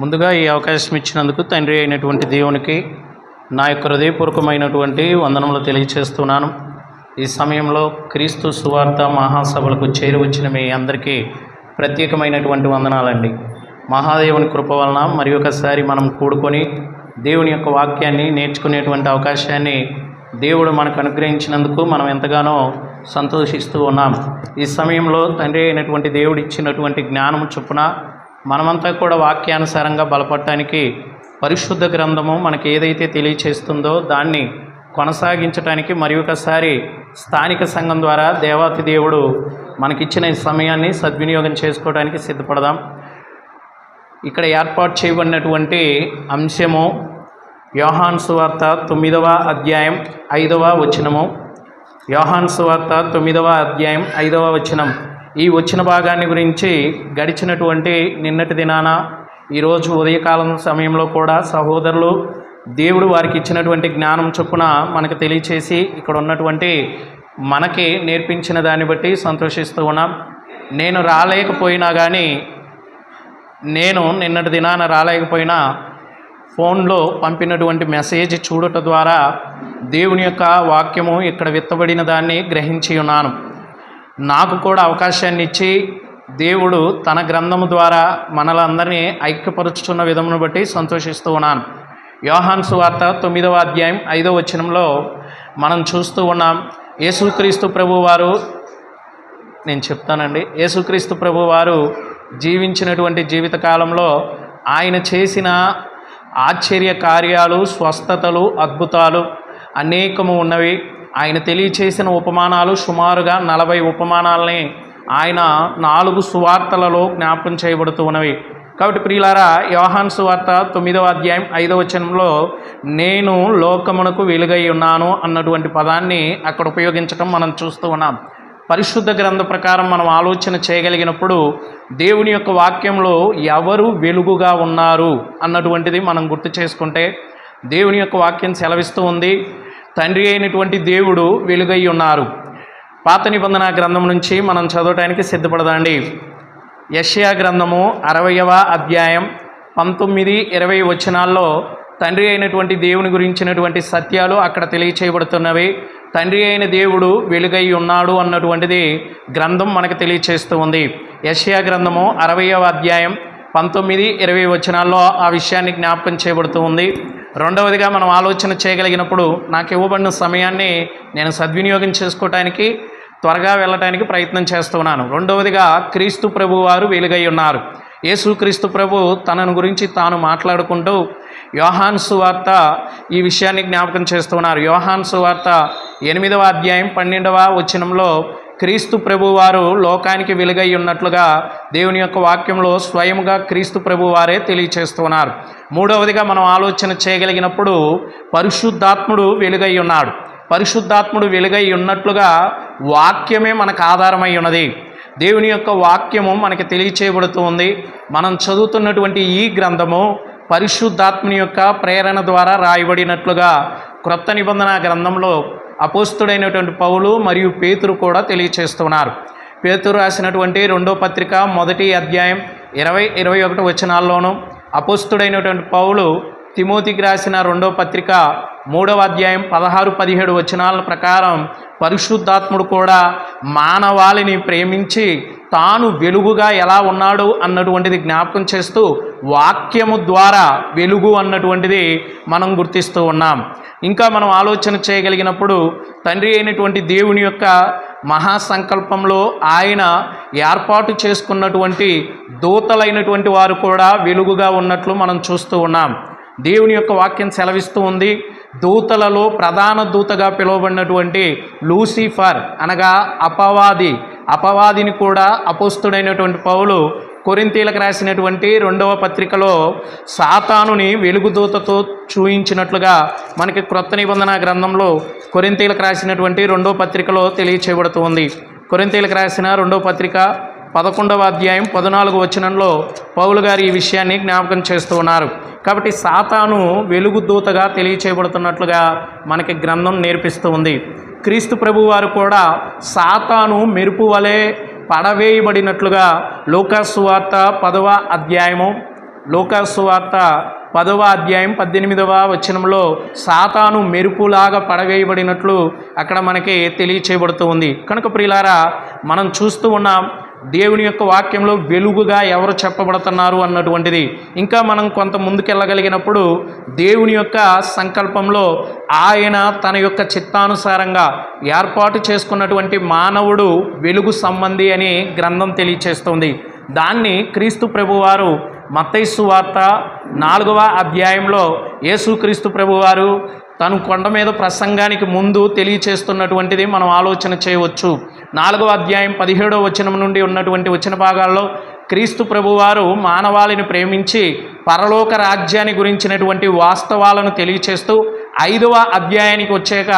ముందుగా ఈ అవకాశం ఇచ్చినందుకు తండ్రి అయినటువంటి దేవునికి నా యొక్క హృదయపూర్వకమైనటువంటి వందనములు తెలియచేస్తున్నాను. ఈ సమయంలో క్రీస్తు సువార్త మహాసభలకు చేరువచ్చిన మీ అందరికీ ప్రత్యేకమైనటువంటి వందనాలండి. మహాదేవుని కృప వలన మరి ఒకసారి మనం కూడుకొని దేవుని యొక్క వాక్యాన్ని నేర్చుకునేటువంటి అవకాశాన్ని దేవుడు మనకు అనుగ్రహించినందుకు మనం ఎంతగానో సంతోషిస్తూ ఉన్నాం. ఈ సమయంలో తండ్రి అయినటువంటి దేవుడు ఇచ్చినటువంటి జ్ఞానము చొప్పున మనమంతా కూడా వాక్యానుసారంగా బలపడటానికి పరిశుద్ధ గ్రంథము మనకి ఏదైతే తెలియచేస్తుందో దాన్ని కొనసాగించడానికి మరి ఒకసారి స్థానిక సంఘం ద్వారా దేవాతి దేవుడు మనకిచ్చిన ఈ సమయాన్ని సద్వినియోగం చేసుకోవడానికి సిద్ధపడదాం. ఇక్కడ ఏర్పాటు చేయబడినటువంటి అంశము యోహాన్ సువార్త తొమ్మిదవ అధ్యాయం ఐదవ వచనము. యోహాన్ సువార్త తొమ్మిదవ అధ్యాయం ఐదవ వచనం. ఈ వచ్చిన భాగాన్ని గురించి గడిచినటువంటి నిన్నటి దినాన ఈరోజు ఉదయకాలం సమయంలో కూడా సహోదరులు దేవుడు వారికి ఇచ్చినటువంటి జ్ఞానం చొప్పున మనకు తెలియచేసి ఇక్కడ ఉన్నటువంటి మనకి నేర్పించిన దాన్ని బట్టి సంతోషిస్తూ ఉన్నాం. నేను రాలేకపోయినా కానీ నేను నిన్నటి దినాన రాలేకపోయినా ఫోన్లో పంపినటువంటి మెసేజ్ చూడట ద్వారా దేవుని యొక్క వాక్యము ఇక్కడ విత్తబడిన దాన్ని గ్రహించి ఉన్నాను. నాకు కూడా అవకాశాన్ని ఇచ్చి దేవుడు తన గ్రంథము ద్వారా మనలందరినీ ఐక్యపరుచుతున్న విధమును బట్టి సంతోషిస్తూ ఉన్నాను. యోహాన్ సువార్త తొమ్మిదవ అధ్యాయం ఐదవ వచనంలో మనం చూస్తూ ఉన్నాం యేసుక్రీస్తు ప్రభు వారు నేను చెప్తానండి యేసుక్రీస్తు ప్రభు వారు జీవించినటువంటి జీవిత కాలంలో ఆయన చేసిన ఆశ్చర్య కార్యాలు స్వస్థతలు అద్భుతాలు అనేకము ఉన్నవి. ఆయన తెలియచేసిన ఉపమానాలు సుమారుగా నలభై ఉపమానాలని ఆయన నాలుగు సువార్తలలో జ్ఞాపకం చేయబడుతూ ఉన్నవి. కాబట్టి ప్రియులారా యోహాన్ సువార్త తొమ్మిదవ అధ్యాయం ఐదవ వచనంలో నేను లోకమునకు వెలుగై ఉన్నాను అన్నటువంటి పదాన్ని అక్కడ ఉపయోగించడం మనం చూస్తూ ఉన్నాం. పరిశుద్ధ గ్రంథ ప్రకారం మనం ఆలోచన చేయగలిగినప్పుడు దేవుని యొక్క వాక్యంలో ఎవరు వెలుగుగా ఉన్నారు అన్నటువంటిది మనం గుర్తు చేసుకుంటే దేవుని యొక్క వాక్యం సెలవిస్తూ ఉంది. తండ్రి అయినటువంటి దేవుడు వెలుగై ఉన్నారు. పాత నిబంధన గ్రంథం నుంచి మనం చదవటానికి సిద్ధపడదండి యషయా గ్రంథము అరవయవ అధ్యాయం పంతొమ్మిది ఇరవై వచనాల్లో తండ్రి అయినటువంటి దేవుని గురించినటువంటి సత్యాలు అక్కడ తెలియచేయబడుతున్నవి. తండ్రి అయిన దేవుడు వెలుగై ఉన్నాడు అన్నటువంటిది గ్రంథం మనకు తెలియచేస్తూ ఉంది. యషయా గ్రంథము అరవయవ అధ్యాయం పంతొమ్మిది ఇరవై వచనాల్లో ఆ విషయాన్ని జ్ఞాపకం చేయబడుతూ ఉంది. రెండవదిగా మనం ఆలోచన చేయగలిగినప్పుడు నాకు ఇవ్వబడిన సమయాన్ని నేను సద్వినియోగం చేసుకోవటానికి త్వరగా వెళ్ళటానికి ప్రయత్నం చేస్తున్నాను రెండవదిగా క్రీస్తు ప్రభు వారు వెలుగై ఉన్నారు. యేసుక్రీస్తు ప్రభు తనను గురించి తాను మాట్లాడుకుంటూ యోహాన్ సువార్త ఈ విషయాన్ని జ్ఞాపకం చేస్తున్నారు యోహాన్ సువార్త ఎనిమిదవ అధ్యాయం పన్నెండవ వచనంలో క్రీస్తు ప్రభువారు లోకానికి వెలుగై ఉన్నట్లుగా దేవుని యొక్క వాక్యంలో స్వయంగా క్రీస్తు ప్రభువారే తెలియచేస్తున్నారు. మూడవదిగా మనం ఆలోచన చేయగలిగినప్పుడు పరిశుద్ధాత్ముడు వెలుగై ఉన్నాడు. పరిశుద్ధాత్ముడు వెలుగై ఉన్నట్లుగా వాక్యమే మనకు ఆధారమై ఉన్నది. దేవుని యొక్క వాక్యము మనకి తెలియచేయబడుతూ ఉంది మనం చదువుతున్నటువంటి ఈ గ్రంథము పరిశుద్ధాత్మని యొక్క ప్రేరణ ద్వారా రాయబడినట్లుగా క్రొత్త నిబంధన గ్రంథంలో అపోస్తుడైనటువంటి పౌలు మరియు పేతురు కూడా తెలియచేస్తున్నారు. పేతురు రాసినటువంటి రెండో పత్రిక మొదటి అధ్యాయం ఇరవై ఇరవై ఒకటి వచనాల్లోనూ అపోస్తుడైనటువంటి పౌలు తిమోతికి రాసిన రెండో పత్రిక మూడవ అధ్యాయం పదహారు పదిహేడు వచనాల ప్రకారం పరిశుద్ధాత్ముడు కూడా మానవాళిని ప్రేమించి తాను వెలుగుగా ఎలా ఉన్నాడు అన్నటువంటిది జ్ఞాపకం చేస్తూ వాక్యము ద్వారా వెలుగు అన్నటువంటిది మనం గుర్తిస్తూ ఉన్నాం. ఇంకా మనం ఆలోచన చేయగలిగినప్పుడు తండ్రి అయినటువంటి దేవుని యొక్క మహాసంకల్పంలో ఆయన ఏర్పాటు చేసుకున్నటువంటి దూతలైనటువంటి వారు కూడా వెలుగుగా ఉన్నట్లు మనం చూస్తూ ఉన్నాం. దేవుని యొక్క వాక్యం సెలవిస్తూ ఉంది. దూతలలో ప్రధాన దూతగా పిలువబడినటువంటి లూసిఫర్ అనగా అపవాది అపవాదిని కూడా అపోస్తుడైనటువంటి పౌలు కొరింతీలకు రాసినటువంటి రెండవ పత్రికలో సాతానుని వెలుగుదూతతో చూయించినట్లుగా మనకి క్రొత్త నిబంధన గ్రంథంలో కొరింతీలకు రాసినటువంటి రెండో పత్రికలో తెలియచేయబడుతుంది కొరింతీలకు రాసిన రెండో పత్రిక పదకొండవ అధ్యాయం పద్నాలుగు వచనంలో పౌలు గారు ఈ విషయాన్ని జ్ఞాపకం చేస్తూ ఉన్నారు. కాబట్టి సాతాను వెలుగు దూతగా తెలియచేయబడుతున్నట్లుగా మనకి గ్రంథం నేర్పిస్తూ ఉంది. క్రీస్తు ప్రభువారు కూడా సాతాను మెరుపు వలె పడవేయబడినట్లుగా లోకాసు వార్త పదవ అధ్యాయము లోకాసు వార్త పదవ అధ్యాయం పద్దెనిమిదవ వచనంలో సాతాను మెరుపులాగా పడవేయబడినట్లు అక్కడ మనకి తెలియచేయబడుతూ ఉంది. కనుక ప్రియులారా మనం చూస్తూ ఉన్నాం దేవుని యొక్క వాక్యంలో వెలుగుగా ఎవరు చెప్పబడుతున్నారు అన్నటువంటిది. ఇంకా మనం కొంత ముందుకెళ్ళగలిగినప్పుడు దేవుని యొక్క సంకల్పంలో ఆయన తన యొక్క చిత్తానుసారంగా ఏర్పాటు చేసుకున్నటువంటి మానవుడు వెలుగు సంబంధి అని గ్రంథం తెలియచేస్తుంది. దాన్ని క్రీస్తు ప్రభువారు మత్తైసు వార్త నాలుగవ అధ్యాయంలో యేసుక్రీస్తు ప్రభువారు తను కొండ మీద ప్రసంగానికి ముందు తెలియచేస్తున్నటువంటిది మనం ఆలోచన చేయవచ్చు. నాలుగవ అధ్యాయం పదిహేడవ వచనం నుండి ఉన్నటువంటి వచన భాగాల్లో క్రీస్తు ప్రభువారు మానవాళిని ప్రేమించి పరలోక రాజ్యాన్ని గురించినటువంటి వాస్తవాలను తెలియచేస్తూ ఐదవ అధ్యాయానికి వచ్చాక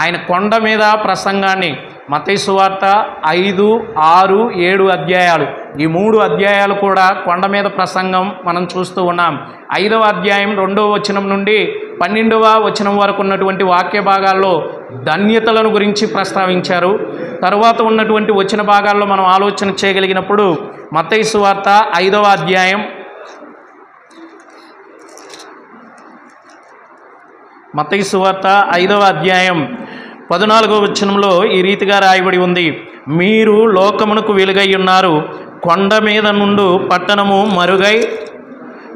ఆయన కొండ మీద ప్రసంగాన్ని మతైసు వార్త ఐదు ఆరు ఏడు అధ్యాయాలు. ఈ మూడు అధ్యాయాలు కూడా కొండ మీద ప్రసంగం మనం చూస్తూ ఉన్నాం. ఐదవ అధ్యాయం రెండవ వచనం నుండి పన్నెండవ వచనం వరకు ఉన్నటువంటి వాక్య భాగాల్లో ధన్యతలను గురించి ప్రస్తావించారు. తరువాత ఉన్నటువంటి వచ్చిన భాగాల్లో మనం ఆలోచన చేయగలిగినప్పుడు మతైసు వార్త ఐదవ అధ్యాయం. మత్తయి వార్త ఐదవ అధ్యాయం పద్నాలుగో వచనంలో ఈ రీతిగా రాయబడి ఉంది. మీరు లోకమునకు వెలుగై ఉన్నారు. కొండ మీద నుండు పట్టణము మరుగై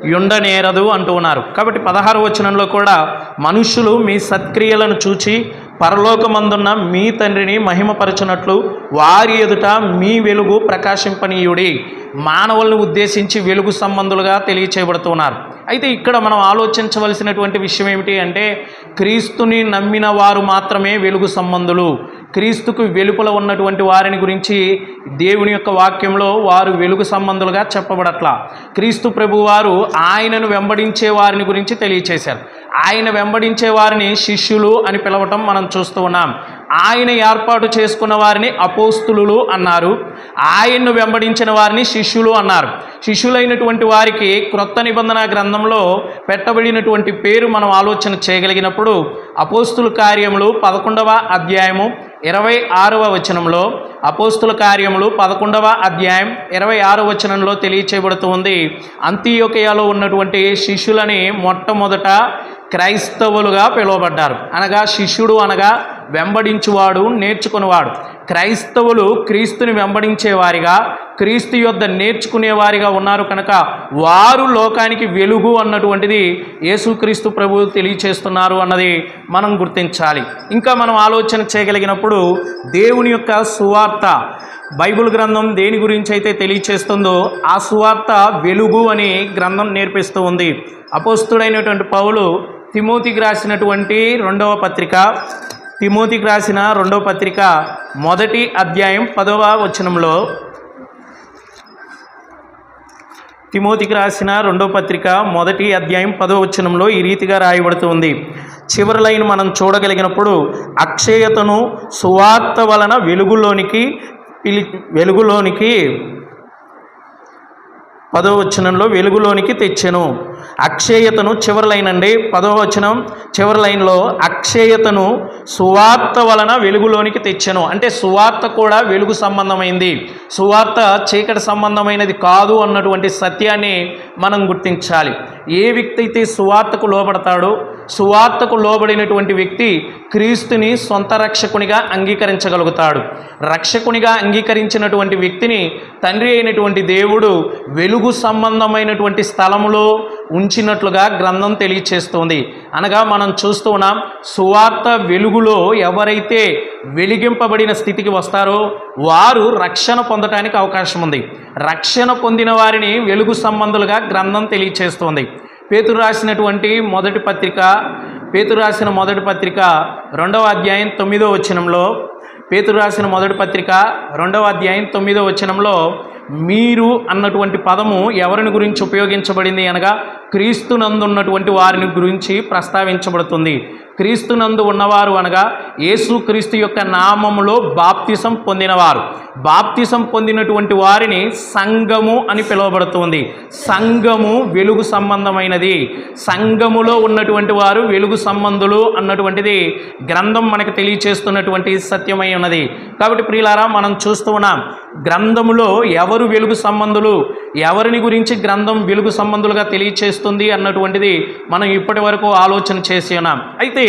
యుండనేరదు అంటూ ఉన్నారు. కాబట్టి పదహారు వచనంలో కూడా మనుషులు మీ సత్క్రియలను చూచి పరలోకమందున్న మీ తండ్రిని మహిమపరచునట్లు వారి ఎదుట మీ వెలుగు ప్రకాశింపనీయుడి. మానవులను ఉద్దేశించి వెలుగు సంబంధులుగా తెలియచేయబడుతున్నారు. అయితే ఇక్కడ మనం ఆలోచించవలసినటువంటి విషయం ఏమిటి అంటే క్రీస్తుని నమ్మిన వారు మాత్రమే వెలుగు సంబంధులు. క్రీస్తుకు వెలుపల ఉన్నటువంటి వారిని గురించి దేవుని యొక్క వాక్యంలో వారు వెలుగు సంబంధులుగా చెప్పబడట్లా. క్రీస్తు ప్రభువారు ఆయనను వెంబడించే వారిని గురించి తెలియచేశారు. ఆయన వెంబడించే వారిని శిష్యులు అని పిలవటం మనం చూస్తూ ఉన్నాం. ఆయన ఏర్పాటు చేసుకున్న వారిని అపోస్తులు అన్నారు. ఆయన్ను వెంబడించిన వారిని శిష్యులు అన్నారు. శిష్యులైనటువంటి వారికి క్రొత్త నిబంధన గ్రంథంలో పెట్టబడినటువంటి పేరు మనం ఆలోచన చేయగలిగినప్పుడు అపోస్తుల కార్యములు పదకొండవ అధ్యాయము ఇరవై ఆరవ వచనంలో అపోస్తుల కార్యములు పదకొండవ అధ్యాయం ఇరవై ఆరవ వచనంలో తెలియచేయబడుతుంది అంత్యోకయాలో ఉన్నటువంటి శిష్యులని మొట్టమొదట క్రైస్తవులుగా పిలువబడ్డారు. అనగా శిష్యుడు అనగా వెంబడించువాడు నేర్చుకునేవాడు. క్రైస్తవులు క్రీస్తుని వెంబడించేవారిగా క్రీస్తు యొద్ద నేర్చుకునేవారిగా ఉన్నారు కనుక వారు లోకానికి వెలుగు అన్నటువంటిది యేసుక్రీస్తు ప్రభు తెలియచేస్తున్నారు అన్నది మనం గుర్తించాలి. ఇంకా మనం ఆలోచన చేయగలిగినప్పుడు దేవుని యొక్క సువార్త బైబిల్ గ్రంథం దేని గురించి అయితే తెలియచేస్తుందో ఆ సువార్త వెలుగు అని గ్రంథం నేర్పిస్తూ ఉంది. అపోస్తుడైనటువంటి పౌలు తిమోతికి రాసినటువంటి రెండవ పత్రిక తిమోతికి రాసిన రెండవ పత్రిక మొదటి అధ్యాయం పదవ వచనంలో తిమోతికి రాసిన రెండో పత్రిక మొదటి అధ్యాయం పదవ వచనంలో ఈ రీతిగా రాయబడుతుంది చివరి లైన్ మనం చూడగలిగినప్పుడు అక్షయతను సువార్త వలన వెలుగులోనికి పిలి వెలుగులోనికి పదో వచనంలో వెలుగులోనికి తెచ్చెను. అక్షయతను చివరి లైన్ అండి పదో వచనం చివరి లైన్లో అక్షయతను సువార్త వలన వెలుగులోనికి తెచ్చెను. అంటే సువార్త కూడా వెలుగు సంబంధమైంది. సువార్త చీకటి సంబంధమైనది కాదు అన్నటువంటి సత్యాన్ని మనం గుర్తించాలి. ఏ వ్యక్తి అయితే సువార్తకు లోబడతాడో సువార్తకు లోబడినటువంటి వ్యక్తి క్రీస్తుని సొంత రక్షకునిగా అంగీకరించగలుగుతాడు. రక్షకునిగా అంగీకరించినటువంటి వ్యక్తిని తండ్రి అయినటువంటి దేవుడు వెలుగు సంబంధమైనటువంటి స్థలములో ఉంచినట్లుగా గ్రంథం తెలియచేస్తుంది. అనగా మనం చూస్తూ ఉన్నాం సువార్త వెలుగులో ఎవరైతే వెలిగింపబడిన స్థితికి వస్తారో వారు రక్షణ పొందటానికి అవకాశం ఉంది రక్షణ పొందిన వారిని వెలుగు సంబంధులుగా గ్రంథం తెలియచేస్తుంది. పేతురు రాసినటువంటి మొదటి పత్రిక పేతురు రాసిన మొదటి పత్రిక రెండవ అధ్యాయం తొమ్మిదో వచనంలో పేతురు రాసిన మొదటి పత్రిక రెండవ అధ్యాయం తొమ్మిదో వచనంలో మీరు అన్నటువంటి పదము ఎవరిని గురించి ఉపయోగించబడింది అనగా క్రీస్తునందు ఉన్నటువంటి వారిని గురించి ప్రస్తావించబడుతుంది. క్రీస్తునందు ఉన్నవారు అనగా యేసుక్రీస్తు యొక్క నామములో బాప్తిసం పొందినవారు. బాప్తిసం పొందినటువంటి వారిని సంఘము అని పిలువబడుతుంది. సంఘము వెలుగు సంబంధమైనది. సంఘములో ఉన్నటువంటి వారు వెలుగు సంబంధులు అన్నటువంటిది గ్రంథం మనకు తెలియచేస్తున్నటువంటి సత్యమై ఉన్నది. కాబట్టి ప్రియులారా మనం చూస్తూ ఉన్నాం గ్రంథములో ఎవరు వెలుగు సంబంధులు ఎవరిని గురించి గ్రంథం వెలుగు సంబంధులుగా తెలియచేస్తుంది అన్నటువంటిది మనం ఇప్పటి వరకు ఆలోచన చేసి ఉన్నాం. అయితే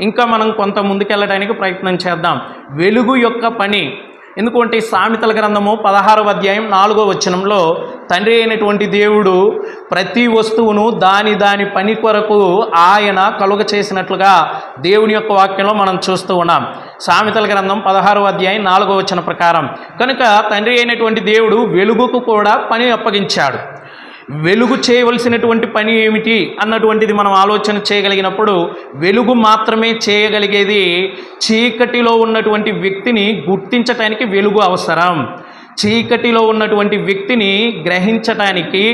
ఇంకా మనం కొంత ముందుకెళ్ళడానికి ప్రయత్నం చేద్దాం. వెలుగు యొక్క పని. ఎందుకంటే సామెతల గ్రంథము పదహారవ అధ్యాయం నాలుగో వచనంలో తండ్రి అయినటువంటి దేవుడు ప్రతి వస్తువును దాని దాని పని కొరకు ఆయన కలుగ చేసినట్లుగా దేవుని యొక్క వాక్యంలో మనం చూస్తూ ఉన్నాం. సామెతల గ్రంథం పదహారో అధ్యాయం నాలుగో వచన ప్రకారం. కనుక తండ్రి అయినటువంటి దేవుడు వెలుగుకు కూడా పని అప్పగించాడు. వెలుగు చేయవలసినటువంటి పని ఏమిటి అన్నటువంటిది మనం ఆలోచన చేయగలిగినప్పుడు వెలుగు మాత్రమే చేయగలిగేది చీకటిలో ఉన్నటువంటి వ్యక్తిని గుర్తించటానికి వెలుగు అవసరం. చీకటిలో ఉన్నటువంటి వ్యక్తిని గ్రహించటానికి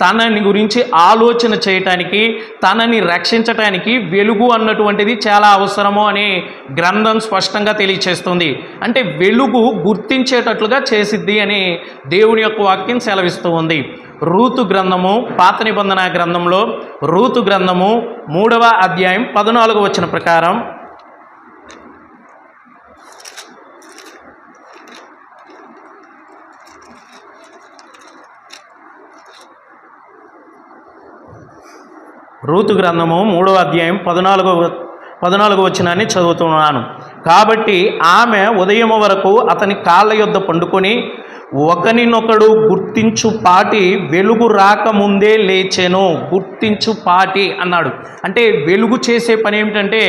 తనని గురించి ఆలోచన చేయటానికి తనని రక్షించటానికి వెలుగు అన్నటువంటిది చాలా అవసరము అని గ్రంథం స్పష్టంగా తెలియచేస్తుంది. అంటే వెలుగు గుర్తించేటట్లుగా చేసిద్ది అని దేవుని యొక్క వాక్యం సెలవిస్తూ ఉంది. రూతు గ్రంథము పాత నిబంధన గ్రంథంలో రూతు గ్రంథము మూడవ అధ్యాయం పద్నాలుగు వచ్చిన ప్రకారం రూతు గ్రంథము మూడవ అధ్యాయం పద్నాలుగవ పద్నాలుగు వచనాన్ని చదువుతున్నాను. కాబట్టి ఆమె ఉదయం వరకు అతని కాళ్ళ యొద్ద పండుకొని ఒకరినొకడు గుర్తించు పాటి వెలుగు రాకముందే లేచెను. గుర్తించు పాటి అన్నాడు. అంటే వెలుగు చేసే పని ఏమిటంటే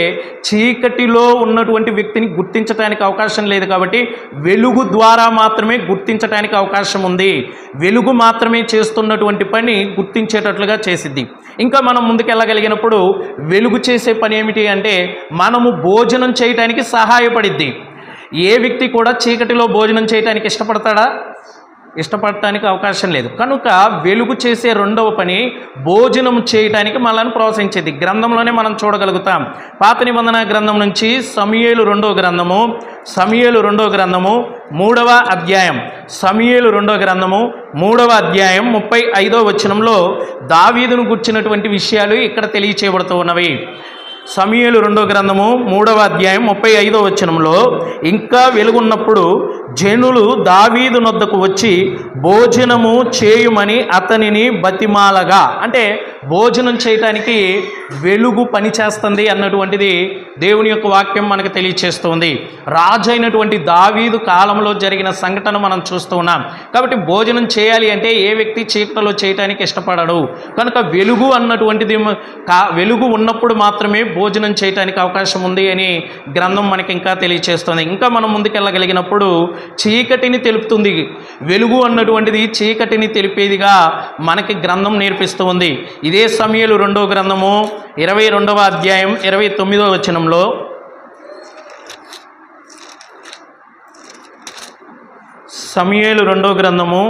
చీకటిలో ఉన్నటువంటి వ్యక్తిని గుర్తించడానికి అవకాశం లేదు కాబట్టి వెలుగు ద్వారా మాత్రమే గుర్తించడానికి అవకాశం ఉంది. వెలుగు మాత్రమే చేస్తున్నటువంటి పని గుర్తించేటట్లుగా చేసిద్ది. ఇంకా మనం ముందుకెళ్ళగలిగినప్పుడు వెలుగు చేసే పని ఏమిటి అంటే మనము భోజనం చేయటానికి సహాయపడిద్ది. ఏ వ్యక్తి కూడా చీకటిలో భోజనం చేయటానికి ఇష్టపడతాడా? ఇష్టపడటానికి అవకాశం లేదు. కనుక వెలుగు చేసే రెండవ పని భోజనం చేయటానికి మనల్ని ప్రోత్సహించేది. గ్రంథంలోనే మనం చూడగలుగుతాం. పాత నిబంధన గ్రంథం నుంచి సమయేలు రెండవ గ్రంథము సమయేలు రెండవ గ్రంథము మూడవ అధ్యాయం. సమయేలు రెండవ గ్రంథము మూడవ అధ్యాయం ముప్పై ఐదో వచనంలో దావీదును గుర్చినటువంటి విషయాలు ఇక్కడ తెలియచేయబడుతూ ఉన్నవి. సమయలు రెండో గ్రంథము మూడవ అధ్యాయం ముప్పై ఐదో వచనంలో ఇంకా వెలుగున్నప్పుడు జనులు దావీదు నొద్దకు వచ్చి భోజనము చేయుమని అతనిని బతిమాలగా. అంటే భోజనం చేయటానికి వెలుగు పనిచేస్తుంది అన్నటువంటిది దేవుని యొక్క వాక్యం మనకు తెలియచేస్తుంది. రాజు అయినటువంటి దావీదు కాలంలో జరిగిన సంఘటన మనం చూస్తూ ఉన్నాం. కాబట్టి భోజనం చేయాలి అంటే ఏ వ్యక్తి చీకటిలో చేయటానికి ఇష్టపడడు. కనుక వెలుగు అన్నటువంటిది కా వెలుగు ఉన్నప్పుడు మాత్రమే భోజనం చేయటానికి అవకాశం ఉంది అని గ్రంథం మనకి ఇంకా తెలియచేస్తుంది. ఇంకా మనం ముందుకెళ్ళగలిగినప్పుడు చీకటిని తెలుపుతుంది. వెలుగు అన్నటువంటిది చీకటిని తెలిపేదిగా మనకి గ్రంథం నేర్పిస్తూ ఉంది. ఇదే సమయలు రెండో గ్రంథము ఇరవై రెండవ అధ్యాయం ఇరవై తొమ్మిదవ వచనంలో. సమయలు రెండో గ్రంథము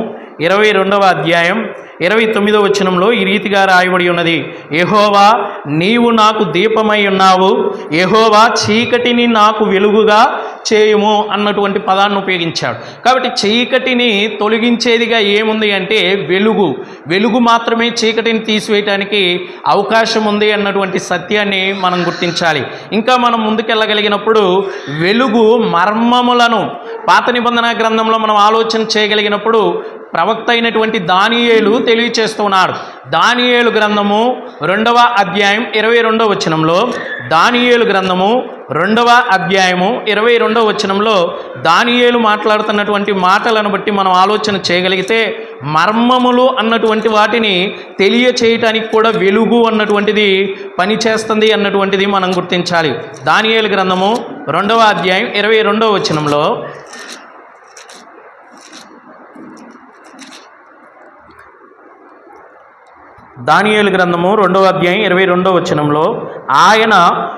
ఇరవై రెండవ అధ్యాయం ఇరవై తొమ్మిదో వచనంలో ఈ రీతిగా రాయబడి ఉన్నది. ఎహోవా నీవు నాకు దీపమై ఉన్నావు. ఎహోవా చీకటిని నాకు వెలుగుగా చేయుము అన్నటువంటి పదాన్ని ఉపయోగించాడు. కాబట్టి చీకటిని తొలగించేదిగా ఏముంది అంటే వెలుగు. వెలుగు మాత్రమే చీకటిని తీసివేయటానికి అవకాశం ఉంది అన్నటువంటి సత్యాన్ని మనం గుర్తించాలి. ఇంకా మనం ముందుకెళ్ళగలిగినప్పుడు వెలుగు మర్మములను పాత నిబంధన గ్రంథంలో మనం ఆలోచన చేయగలిగినప్పుడు ప్రవక్త అయినటువంటి దానియేలు తెలియచేస్తున్నాడు. దానియేలు గ్రంథము రెండవ అధ్యాయం ఇరవై రెండవ వచనంలో దానియేలు గ్రంథము రెండవ అధ్యాయము ఇరవై రెండవ వచనంలో దానియేలు మాట్లాడుతున్నటువంటి మాటలను బట్టి మనం ఆలోచన చేయగలిగితే మర్మములు అన్నటువంటి వాటిని తెలియచేయటానికి కూడా వెలుగు అన్నటువంటిది పనిచేస్తుంది అన్నటువంటిది మనం గుర్తించాలి. దానియేలు గ్రంథము రెండవ అధ్యాయం ఇరవై రెండవ వచనంలో దానియేలు గ్రంథము రెండవ అధ్యాయం ఇరవై రెండవ వచనంలో ఆయన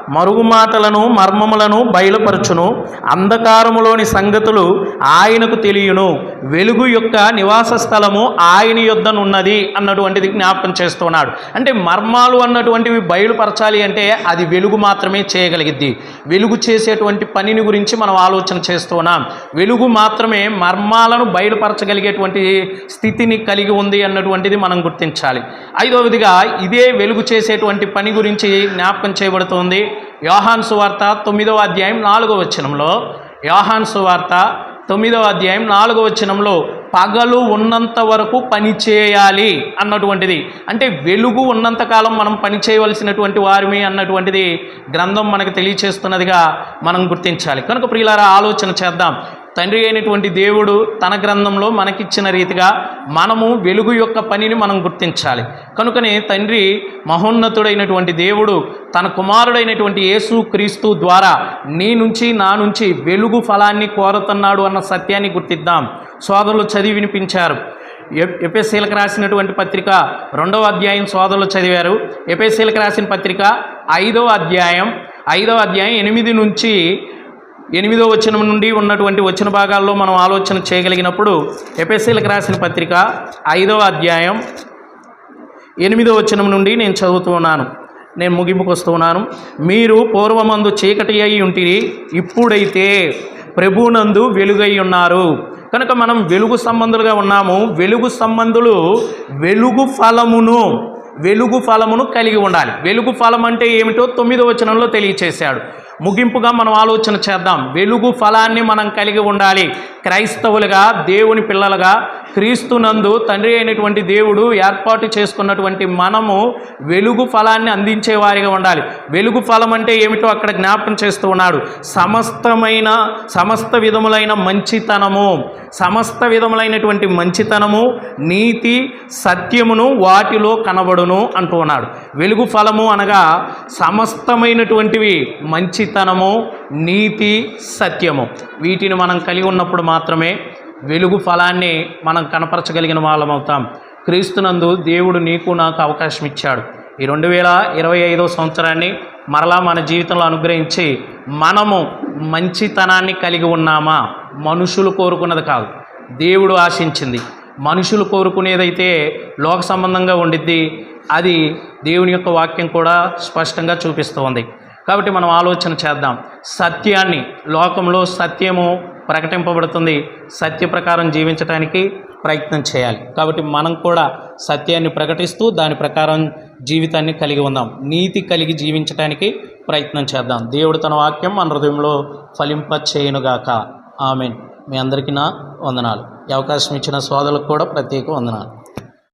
మరుగు మాటలను మర్మములను బయలుపరచును. అంధకారములోని సంగతులు ఆయనకు తెలియను. వెలుగు యొక్క నివాస స్థలము ఆయన యొద్దనున్నది అన్నటువంటిది జ్ఞాపకం చేస్తున్నాడు. అంటే మర్మాలు అన్నటువంటివి బయలుపరచాలి అంటే అది వెలుగు మాత్రమే చేయగలిగిద్ది. వెలుగు చేసేటువంటి పనిని గురించి మనం ఆలోచన చేస్తున్నాం. వెలుగు మాత్రమే మర్మాలను బయలుపరచగలిగేటువంటి స్థితిని కలిగి ఉంది అన్నటువంటిది మనం గుర్తించాలి. ఐదవదిగా ఇదే వెలుగు చేసేటువంటి పని గురించి జ్ఞాపకం చేయబడుతుంది. యోహాన్ సువార్త తొమ్మిదవ అధ్యాయం నాలుగవ వచనంలో. యోహాన్ సువార్త తొమ్మిదవ అధ్యాయం నాలుగవ వచనంలో పగలు ఉన్నంత వరకు పని చేయాలి అన్నటువంటిది. అంటే వెలుగు ఉన్నంతకాలం మనం పని చేయవలసినటువంటి వారిమి అన్నటువంటిది గ్రంథం మనకు తెలియచేస్తున్నదిగా మనం గుర్తించాలి. కనుక ప్రియులారా ఆలోచన చేద్దాం. తండ్రి అయినటువంటి దేవుడు తన గ్రంథంలో మనకిచ్చిన రీతిగా మనము వెలుగు యొక్క పనిని మనం గుర్తించాలి. కనుకనే తండ్రి మహోన్నతుడైనటువంటి దేవుడు తన కుమారుడైనటువంటి యేసు క్రీస్తు ద్వారా నీ నుంచి నా నుంచి వెలుగు ఫలాన్ని కోరుతున్నాడు అన్న సత్యాన్ని గుర్తిద్దాం. సోదరులు చదివి వినిపించారు. ఎ- ఎపెసీలకు రాసినటువంటి పత్రిక రెండవ అధ్యాయం సోదరులు చదివారు. ఎపెసీలకు రాసిన పత్రిక ఐదవ అధ్యాయం ఐదవ అధ్యాయం ఎనిమిది నుంచి ఎనిమిదో వచనం నుండి ఉన్నటువంటి వచన భాగాల్లో మనం ఆలోచన చేయగలిగినప్పుడు ఎపిఎస్సీలకు రాసిన పత్రిక ఐదవ అధ్యాయం ఎనిమిదో వచనం నుండి నేను చదువుతున్నాను నేను ముగింపుకు వస్తున్నాను మీరు పూర్వమందు చీకటి అయి ఉంటిరి ఇప్పుడైతే ప్రభునందు వెలుగై ఉన్నారు. కనుక మనం వెలుగు సంబంధులుగా ఉన్నాము. వెలుగు సంబంధులు వెలుగు ఫలమును వెలుగు ఫలమును కలిగి ఉండాలి. వెలుగు ఫలం అంటే ఏమిటో తొమ్మిదో వచనంలో తెలియచేశాడు. ముగింపుగా మనం ఆలోచన చేద్దాం. వెలుగు ఫలాన్ని మనం కలిగి ఉండాలి. క్రైస్తవులుగా దేవుని పిల్లలుగా క్రీస్తునందు తండ్రి అయినటువంటి దేవుడు ఏర్పాటు చేసుకున్నటువంటి మనము వెలుగు ఫలాన్ని అందించే వారిగా ఉండాలి. వెలుగు ఫలం అంటే ఏమిటో అక్కడ జ్ఞాపకం చేస్తూ ఉన్నాడు. సమస్తమైన సమస్త విధములైన మంచితనము. సమస్త విధములైనటువంటి మంచితనము నీతి సత్యమును వాటిలో కనబడును అంటూ ఉన్నాడు. వెలుగు ఫలము అనగా సమస్తమైనటువంటివి మంచి మంచితనము నీతి సత్యము. వీటిని మనం కలిగి ఉన్నప్పుడు మాత్రమే వెలుగు ఫలాన్ని మనం కనపరచగలిగిన వాళ్ళం అవుతాం. క్రీస్తునందు దేవుడు నీకు నాకు అవకాశం ఇచ్చాడు. ఈ రెండు వేల ఇరవై ఐదో సంవత్సరాన్ని మరలా మన జీవితంలో అనుగ్రహించి మనము మంచితనాన్ని కలిగి ఉన్నామా? మనుషులు కోరుకున్నది కాదు. దేవుడు ఆశించింది. మనుషులు కోరుకునేదైతే లోక సంబంధంగా ఉండిద్ది. అది దేవుని యొక్క వాక్యం కూడా స్పష్టంగా చూపిస్తోంది. కాబట్టి మనం ఆలోచన చేద్దాం. సత్యాన్ని లోకంలో సత్యము ప్రకటింపబడుతుంది. సత్య ప్రకారం జీవించడానికి ప్రయత్నం చేయాలి. కాబట్టి మనం కూడా సత్యాన్ని ప్రకటిస్తూ దాని ప్రకారం జీవితాన్ని కలిగి ఉందాం. నీతి కలిగి జీవించడానికి ప్రయత్నం చేద్దాం. దేవుడు తన వాక్యం మన హృదయంలో ఫలింప చేయనుగాక ఆమెన్. మీ అందరికీ నా వందనాలు. ఈ అవకాశం ఇచ్చిన సోదరులకు కూడా ప్రత్యేక వందనాలు.